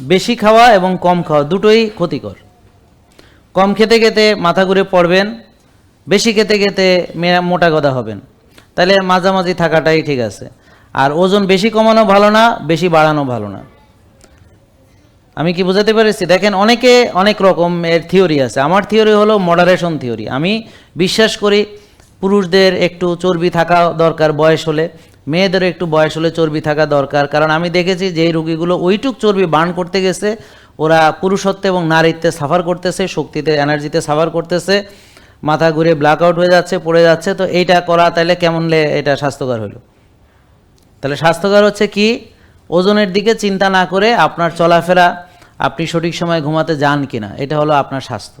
বেশি খাওয়া এবং কম খাওয়া দুটোই ক্ষতিকর। কম খেতে খেতে মাথা ঘুরে পড়বেন, বেশি খেতে খেতে মোটা গদা হবেন। তাহলে মাঝামাঝি থাকাটাই ঠিক আছে। আর ওজন বেশি কমানো ভালো না, বেশি বাড়ানো ভালো না। আমি কি বোঝাতে পেরেছি? দেখেন অনেকে অনেক রকম এর থিওরি আছে। আমার থিওরি হলো মডারেশন থিওরি। আমি বিশ্বাস করি পুরুষদের একটু চর্বি থাকা দরকার বয়স হলে। মেয়েদের একটু বয়স হলে চর্বি থাকা দরকার। কারণ আমি দেখেছি যে রুগীগুলো ওইটুক চর্বি বার্ন করতে গেছে, ওরা পুরুষত্বে এবং নারীত্বে সাফার করতেছে, শক্তিতে, এনার্জিতে সাফার করতেছে, মাথা ঘুরে ব্ল্যাক আউট হয়ে যাচ্ছে, পড়ে যাচ্ছে। তো এইটা করা তাহলে কেমন এটা স্বাস্থ্যকর হলো? তাহলে স্বাস্থ্যকর হচ্ছে কি? ওজনের দিকে চিন্তা না করে আপনার চলাফেরা, আপনি সঠিক সময় ঘুমাতে যান কিনা, এটা হলো আপনার স্বাস্থ্য।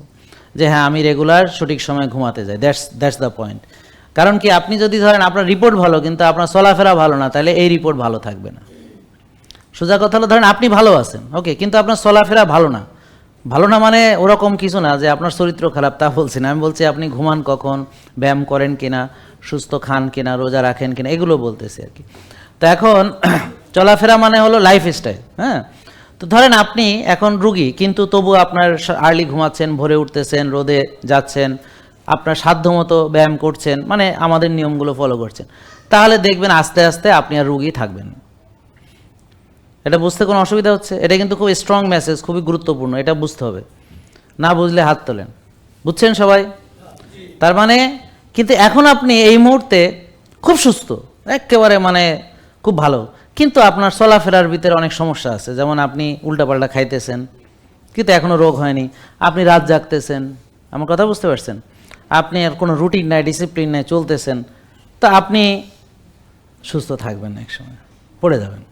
যে হ্যাঁ আমি রেগুলার সঠিক সময় ঘুমাতে যাই দ্যাটস দ্যাটস দ্য পয়েন্ট কারণ কি, আপনি যদি ধরেন আপনার রিপোর্ট ভালো, কিন্তু আপনার চলাফেরা ভালো না, তাহলে এই রিপোর্ট ভালো থাকবে না। সোজা কথা হলো, ধরেন আপনি ভালো আছেন, ওকে, কিন্তু আপনার চলাফেরা ভালো না। ভালো না মানে ওরকম কিছু না যে আপনার চরিত্র খারাপ, তা বলছি না। আমি বলছি, আপনি ঘুমান কখন, ব্যায়াম করেন কিনা, সুস্থ খান কিনা, রোজা রাখেন কিনা, এগুলো বলতেছি আর কি। তো এখন চলাফেরা মানে হলো লাইফ স্টাইল হ্যাঁ? তো ধরেন আপনি এখন রুগী, কিন্তু তবু আপনার আর্লি ঘুমাচ্ছেন, ভোরে উঠতেছেন, রোদে যাচ্ছেন আপনার সাধ্যমতো ব্যায়াম করছেন মানে আমাদের নিয়মগুলো ফলো করছেন। তাহলে দেখবেন আস্তে আস্তে আপনি আর রুগী থাকবেন। এটা বুঝতে কোনো অসুবিধা হচ্ছে? এটা কিন্তু খুব স্ট্রং মেসেজ খুবই গুরুত্বপূর্ণ, এটা বুঝতে হবে। না বুঝলে হাত তোলেন। বুঝছেন সবাই? তার মানে কিন্তু এখন আপনি এই মুহূর্তে খুব সুস্থ, একেবারে মানে খুব ভালো। কিন্তু আপনার চলাফেরার ভিতরে অনেক সমস্যা আছে, যেমন আপনি উল্টাপাল্টা খাইতেছেন, কিন্তু এখনও রোগ হয়নি, আপনি রাত জাগতেছেন, আমার কথা বুঝতে পারছেন? আপনি আর কোনো রুটিন নাই ডিসিপ্লিন নাই, চলতেছেন, তা আপনি সুস্থ থাকবেন এক একসময় পড়ে যাবেন।